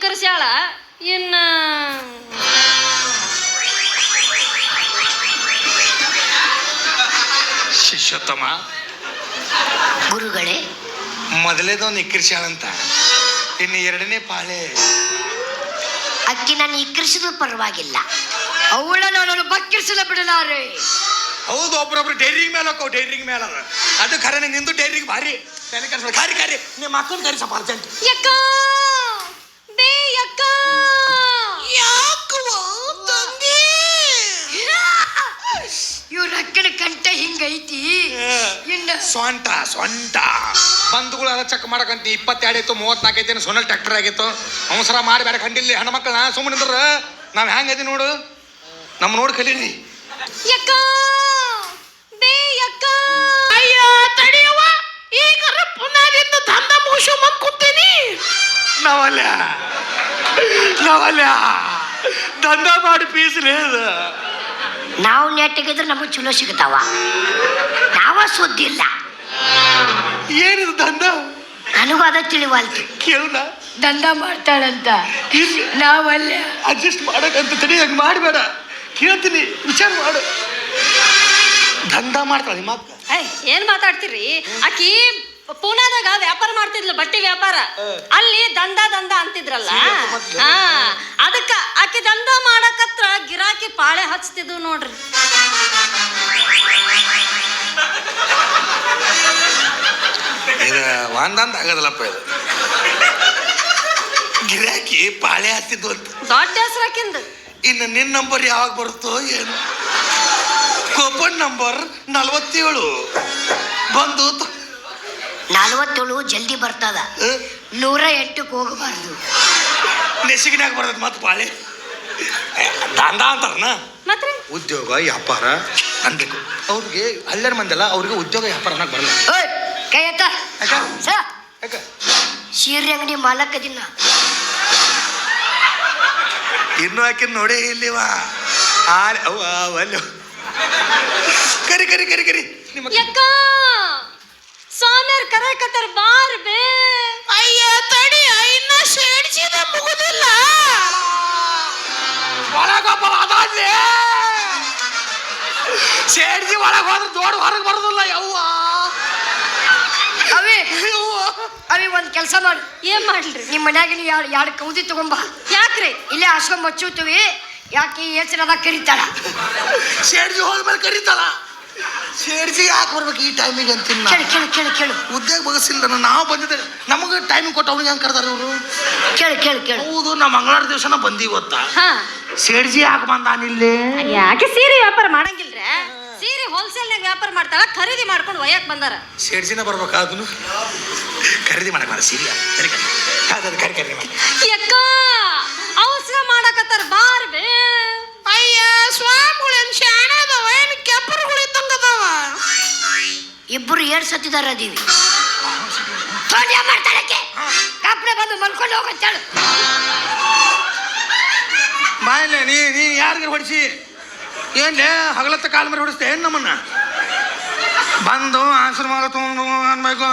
ನಿಕ್ಕರ್ಸ್ಯಾಳ ಇನ್ನ ಶಿಷ್ಯೋತ್ತಮ. ಗುರುಗಳೇ. ಮೊದಲೇದೋ ಅಂತ ಇನ್ನು ಎರಡನೇ ಪಾಳೆ. ಅಕ್ಕಿ ನಾನು ಇಕ್ಕರಿಸಿದ್ರು ಪರವಾಗಿಲ್ಲ. ಅವಳ ನಾನು ಬಕ್ಕಿರಿಸಲ ಬಿಡಲಾರೆ. ಹೌದು ಒಬ್ರೊಬ್ರು ಡೈರಿಂಗ್ ಮೇಲೆ ಹೋಗೋ ಡೈರಿಂಗ್ ಮೇಲೆ ಅದ ಅದು ಖರೇನೆ ನಿಂದು ಡೈರಿಂಗ್ ಭಾರಿ. ತಲೆ. ಕರಿ ಕರಿ. ನಿಮ್ಮ ಅಕ್ಕನ ಕರಿಸಪ್ಪ ಅರ್ಜೆಂಟ್. ಯಕ್ಕ! ಇವ್ರ ಕಂಟ ಕಂಠ ಹಿಂಗೈತಿ ಇನ್ನ ಸ್ವಂಟ ಸ್ವಂಟ ಬಂಧುಗಳು ಅದ ಚೆಕ್ ಮಾಡಕಂತ ಇಪ್ಪತ್ತೆರಡು ಇತ್ತು ಮೂವತ್ನಾಲ್ಕು ಐತಿ ಸೋನಲ್ ಟ್ರ್ಯಾಕ್ಟರ್ ಆಗಿತ್ತು. ಅವಸರ ಮಾಡಿ ಬೇರೆ ಕಂಡಿಲ್ಲ ನಾ ಸುಮ್ಮನೆ ನಾವ್ ನಾವು ಹೆಂಗೈತಿ ನೋಡು? ನಮ್ಮ ನೋಡಿ ಕಲೀರಿ. ಯಕ್ಕ! ಬೇ ಯಕ್ಕ! ಅಯ್ಯ ತಡಿಯವ್ವ. ಈಗ ಪುನಃದಿಂದ ದಂಧ ಮುಗಿಸು ಕುಂತೀನಿ. ನಾವಲ್ಲ ನಾವಲ್ಲ ದಂಧ ಮಾಡಿ ಪೀಸ್ ಅದು. ನಾವು ನೆಟ್ಟಗಿದ್ರೆ ನಮಗೆ ಚಲೋ ಸಿಗ್ತಾವ. ನಾವ ಸುದ್ದಿಲ್ಲ ಏನಿದು ದಂಧ? ನನಗೂ ಅದ ತಿಳಿವಲ್ತು. ಕೇಳ ದಂಡ ಮಾಡ್ತಾಳಂತ. ನಾವಲ್ಲ. ಅಡ್ಜಸ್ಟ್ ಮಾಡಕಂತ ತಡಿ ಹಂಗೆ ಮಾಡಬೇಡ. ಕೇಳ್ತೀನಿ ವಿಚಾರ ಮಾಡು. ದಂಧ ಮಾಡ್ತಾಳೆ ನಿಮ್ಮ ಅಕ್ಕ. ಏಯ್, ಏನ್ ಮಾತಾಡ್ತೀರಿ ಆಕಿ ಪೂನಾದಾಗ ವ್ಯಾಪಾರ ಮಾಡ್ತಿದ್ಲು ಬಟ್ಟೆ ವ್ಯಾಪಾರ. ಅಲ್ಲಿ ದಂಡ ದಂಡ ಅಂತಿದ್ರಲ್ಲ? ಹಾ ಅದಕ್ಕ ಆಕಿ ದಂದ ಮಾಡಕತ್ರ ಗಿರಾಕಿ ಪಾಳೆ ಹಚ್ತಿದ್ವು ನೋಡ್ರಿ. ಇದು ಒಂದಂದ ಆಗೋದಿಲ್ಲಪ್ಪ ಇದು. ಗಿರಾಕಿ ಪಾಳೆ ಹತ್ತಿದ್ದು ಅಂತ. ದೊಡ್ಡ ಹೆಸರಾಕಿಂದ ಇನ್ನು ನಿನ್ನ ನಂಬರ್ ಯಾವಾಗ ಬರುತ್ತೋ ಏನು? ಕೂಪನ್ ನಂಬರ್ ನಲವತ್ತೇಳು. ಬಂದು ತ- ನಲ್ವತ್ತೇಳು ಜಲ್ದಿ ಬರ್ತದ. ನೂರ ಎಂಟಕ್ಕೆ ಹೋಗಬಾರ್ದು. ನೆಸಿಗಿನಾಗ ಬರ್ತದೆ ಮತ್ತೆ ಪಾಳೆ ದಂಧ ಅಂತಾರನ? ಮತ್ರಿ ಉದ್ಯೋಗ ವ್ಯಾಪಾರ ಅನ್ಬೇಕು ಅವ್ರಿಗೆ ಅಲ್ಲರ ಮಂದಲ್ಲ ಅವ್ರಿಗೆ ಉದ್ಯೋಗ ವ್ಯಾಪಾರ ಅನ್ನಕ್ ಬರಲ್ಲ. ಓಯ್ ಕೈ ಎತ್ತ. ಯಾಕ? ಸ ಯಾಕ? ಸೀರೆ ಅಂಗಡಿ ಮಾಲಕದಿನ ಇನ್ನು ಹಾಕಿ ನೋಡಿ ಇಲ್ಲಿವಾ? ಆಲ್ ಅವ್ವ ಅವಲ್ಲ ಕರಿ ಕರಿ ಕರಿ ಕರಿ. ನಿಮ್ಮ ಯಕ್ಕ! ಸ್ವಾಮಿಯರ್ ಕರೆಕತ್ತಾರ ಬಾರ್ ಬೇ. ಅಯ್ಯ ತಡಿ ಇನ್ನ ಸೇಡ್ಸಿದ ಮುಗುದಿಲ್ಲ. ಒಳಗೊಬ್ಬ ಅದಾದ್ಲೆ ಸೇಡ್ಜಿ ಒಳಗೆ ಹೋದ್ರೆ ದೊಡ್ಡ ಹೊರಗೆ ಬರೋದಿಲ್ಲ ಯವ್ವ. ಅವಿ ಅವಿ ಒಂದು ಕೆಲಸ ಮಾಡಿ. ಏನ್ ಮಾಡ್ಲ್ರಿ ನಿಮ್ಮ ಮನ್ಯಾಗ ನೀವು ಎರಡು ಎರಡು ಕೌದಿ ತಗೊಂಬ. ಯಾಕ್ರಿ? ಇಲ್ಲೇ ಹಸ್ಕೊಂಡ್ ಮಚ್ಚುತ್ತೀವಿ ಯಾಕೆ ಹೆಸರದ ಕರೀತಾಳ? ಸೇಡ್ಸಿ ಹೋದ್ಮೇಲೆ ಕರೀತಾಳ. ಸೇಡ್ಸಿ ಯಾಕೆ ಬರ್ಬೇಕು ಈ ಟೈಮಿಗೆ ಅಂತೀನಿ ಕೇಳು ಕೇಳು ಕೇಳು ಕೇಳು. ಉದ್ಯೋಗ ಬಗಸಿಲ್ಲ ನಾವು ಬಂದಿದ್ದೇವೆ ನಮಗೆ ಟೈಮ್ ಕೊಟ್ಟು ಅವ್ನಿಗೆ ಹೆಂಗೆ ಕರ್ದಾರ ಅವರು ಕೇಳು ಕೇಳು ಕೇಳು. ಹೌದು ನಾ ಮಂಗಳವಾರ ದಿವಸನ ಬಂದಿ ಇವತ್ತ. ಹಾ. ಸೇಡ್ಜಿ ಯಾಕೆ ಬಂದಾನಿಲ್ಲೇ ಯಾಕೆ ಸೀರೆ ವ್ಯಾಪಾರ ಮಾಡಂಗಿಲ್ರ? ಸೀರೆ ಹೋಲ್ಸೇಲ್ನಾಗ ವ್ಯಾಪಾರ ಮಾಡ್ತಾಳ ಖರೀದಿ ಮಾಡ್ಕೊಂಡು ಒಯ್ಯಕ್ ಬಂದಾರ. ಸೇಡ್ಜಿನ ಬರ್ಬೇಕಾ ಅದನ್ನು ಖರೀದಿ ಮಾಡಕ್ ಮಾಡ ಸೀರಿಯ ಕರಿ ಅದು ಕರಿ ಕರಿ ಮಾಡಿ ಯಕ್ಕ ಅವಸರ ಮಾಡಕತ್ತಾರ ಬಾರ್ ಬೇ ಅಯ್ಯ ಸ್ವಾಮಿಗಳೇನ್ ಇಬ್ಬರು ಏರ್ ಸತ್ತಿದಾರ ಅದೀವಿ. ಕಪ್ಪಡೆ ಬಂದು ಮಲ್ಕೊಂಡು ಹೋಗತ್ತೇಳು ಬಾಯಲ್ಲೇ ನೀ ನೀ ಯಾರಿಗೆ ಹೊಡಿಸಿ? ಏನ್ಲೇ, ಹಗಲತ್ತ ಕಾಲ ಮೇಲೆ ಹೊಡಿಸ್ತೆ ಏನು ನಮ್ಮನ್ನ? ಬಂದು ಆಶ್ರಮ ತಗೊಂಡು ಅನ್ಬೇಕು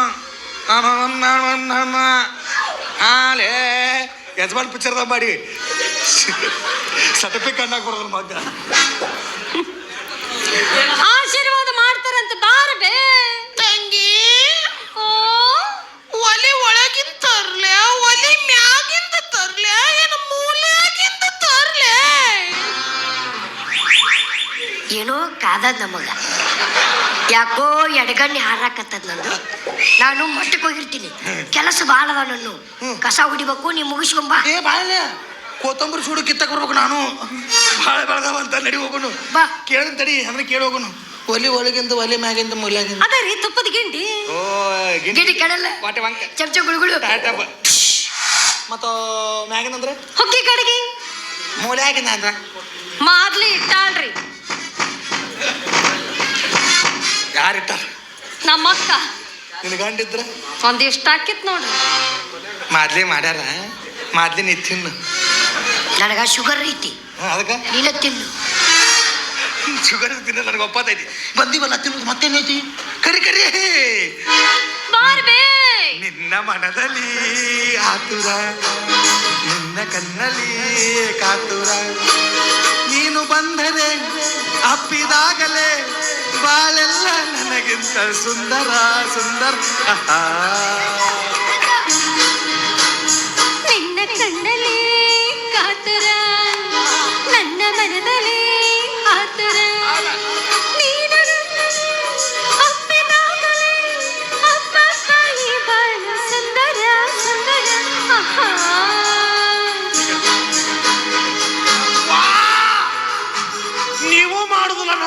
ಆಲೇ, ಯಜಮಾನ್ ಪಿಕ್ಚರ್ದಾಗ ಮಾಡಿ. ಸರ್ಟಿಫಿಕೇಟ್ ಕಣ್ಣಾಗ ಬರೋದ್ರ ಮಗ್ಗ. ಏನೋ ಕಾದದ್ ನಮಗ ಯಾಕೋ ಎಡಗಣ್ಣಿ ಹಾರಾಕತ್ತದ ನಂದು. ನಾನು ಮಟ್ಟಕ್ಕೆ ಹೋಗಿರ್ತೀನಿ. ಕೆಲಸ ಭಾಳ ಅದ ನನ್ನ. ಕಸ ಹುಡಿಬೇಕು ನೀ ಮುಗಿಸ್ಕೊಂಬ ಏ ಬಾಯಲ್ಲೇ ಕೊತ್ತಂಬರಿ ಸುಡು ಕಿತ್ತಕ್ಕೆ ಬರ್ಬೇಕು ನಾನು. ಭಾಳ ಬೆಳಗಾವ ಅಂತ ನಡಿ ಹೋಗೋನು. ಬಾ. ಕೇಳಿದ ತಡಿ ಅಂದ್ರೆ ಕೇಳಿ ಹೋಗೋನು. ಒಲಿ ಒಳಗಿಂದ ಒಲಿ ಮ್ಯಾಗಿಂದ ಮೂಲ್ಯಾಗಿಂದ. ಅದ ರೀ ತುಪ್ಪದ ಗಿಂಡಿ. ಓ ಗಿಡಿ. ಕೆಡಲ್ಲ. ವಾಟೆ ವಂಕ. ಚಮಚ ಗುಳುಗುಳು ಟಾಟಾ ಮತ್ತು ಮ್ಯಾಗಿನ ಅಂದ್ರೆ? ಹೊಕ್ಕಿ ಕಡೆಗೆ. ಮೂಲ್ಯಾಗಿಂದ ಅಂದ್ರ? ಮಾದ್ಲಿ ಇಟ್ಟಾಳ್ರಿ. ಯಾರಿಟ್ಟಾರ? ನಮ್ಮ ಅಕ್ಕ. ನಿನ್ನ ಗಂಡಿದ್ರ? ಒಂದಿಷ್ಟ ಹಾಕಿತ್ ನೋಡ್ರಿ ಮಾದ್ಲಿ ಮಾಡ್ಯಾರ ಮಾದ್ಲಿ ನೀ ತಿನ್ನು. ನನಗ ಶುಗರ್ ಐತಿ. ಅದಕ್ಕೆ? ನೀನ ತಿನ್ನು. ಶುಗರ್ ತಿನ್ನ ನನಗೆ ಒಪ್ಪತ್ತೈತಿ ಬಂದಿವಲ್ಲ ತಿನ್ನೋದು ಮತ್ತೇನೈತಿ ಕರಿ ಕರಿ. ಬಾರ್ ಬೇ. ನಿನ್ನ ಮನದಲ್ಲಿ ಆತುರ ನಿನ್ನ ಕಣ್ಣಲ್ಲಿ ಕಾತುರ. ನೀನು ಬಂದರೆ ಅಪ್ಪಿದಾಗಲೇ ಬಾಳೆಲ್ಲ ನನಗಿಂತ ಸುಂದರ ಸುಂದರ. ನಿನ್ನ ಕಣ್ಣಲ್ಲಿ ಕಾತರ ನನ್ನ ಮನದಲ್ಲಿ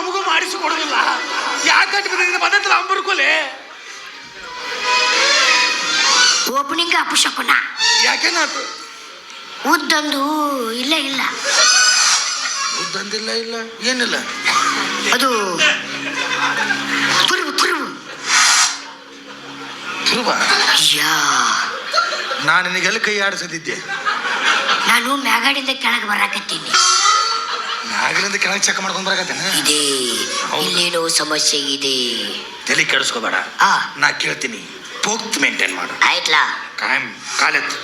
ನಮಗೂ ಮಾಡಿಸಿಕೊಡುದಿಲ್ಲ ಯಾಕಂದ್ರೆ ಬಂದತ್ತಲ್ಲ ಅಂಬರ್ಕೊಲೆ ಓಪನಿಂಗ್ ಅಪಶಕುನ. ಯಾಕೆನಾತು? ಉದ್ದಂದು ಇಲ್ಲ ಇಲ್ಲ. ಉದ್ದಂದಿಲ್ಲ ಇಲ್ಲ ಏನಿಲ್ಲ? ಅದು ಕುರುಬು ತಿರುವಾ. ಯಾ ನಾನು ನಿನಗೆಲ್ಲ ಕೈ ಆಡಿಸದಿದ್ದೆ. ನಾನು ಮ್ಯಾಗಾಡಿಂದ ಕೆಳಗೆ ಬರಾಕತ್ತೀನಿ. ನಾಗಲಿಂದ ಕೆಳಗೆ ಚೆಕ್ ಮಾಡ್ಕೊಂಡ್ ಬರಕತ್ತೇನೆ. ಇದೆ. ಇಲ್ಲೇನೋ ಸಮಸ್ಯೆ ಇದೆ. ತಲೆ ಕೆಡಿಸ್ಕೋಬೇಡ. ಆ. ನಾ ಕೇಳ್ತೀನಿ. ಪೋಕ್ತ್ ಮೇಂಟೈನ್ ಮಾಡು. ಆಯ್ತಲಾ? ಕಾಯಂ. ಕಾಲೆತ್ತು.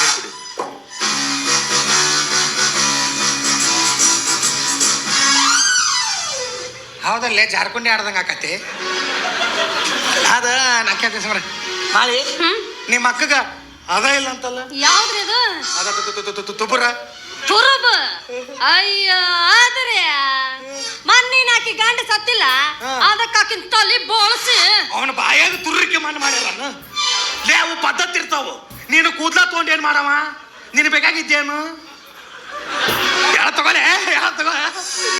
ನೀರ್ ಕುಡಿ. ಹೌದಲ್ಲೇ ಜಾರ್ಕೊಂಡಿ ಆಡ್ದಂಗೆ ಆಕತಿ ಅದ ನಾ ಕೇಳ್ತೀನಿ ಸಮರ. ಮಾಳಿ ಹ್ಮ್? ನಿಮ್ಮ ಅಕ್ಕಗ ಅದ ಇಲ್ಲ ಅಂತಲ್ಲ? ಯಾವ್ದ್ರಿ ಅದು? ಅದ ತು- ತು- ತು- ತು- ತು- ತುಬುರ. ತುರುಬ ಅಯ್ಯೋ ಆದ್ರೆ ಮಣ್ಣಿನ ಹಾಕಿ ಗಂಡ ಸತ್ತಿಲ್ಲ. ಅದಕ್ಕೆ ಆಕಿನ ತಲೆ ಬೋಳ್ಸಿ. ಅವನ ಬಾಯಾಗ ತುರ್ರಿಕೆ ಮಣ್ಣು ಮಾಡ್ಯಾರ ಲೇ ಅವು ಪದ್ಧತಿ ಇರ್ತಾವು. ನೀನು ಕೂದ್ಲ ತಗೊಂಡು ಏನ್ ಮಾಡವ? ನೀನು ಬೇಕಾಗಿದ್ದೇನು? ಹೇಳ ತಗೋಲೆ ಹೇಳ ತಗೋ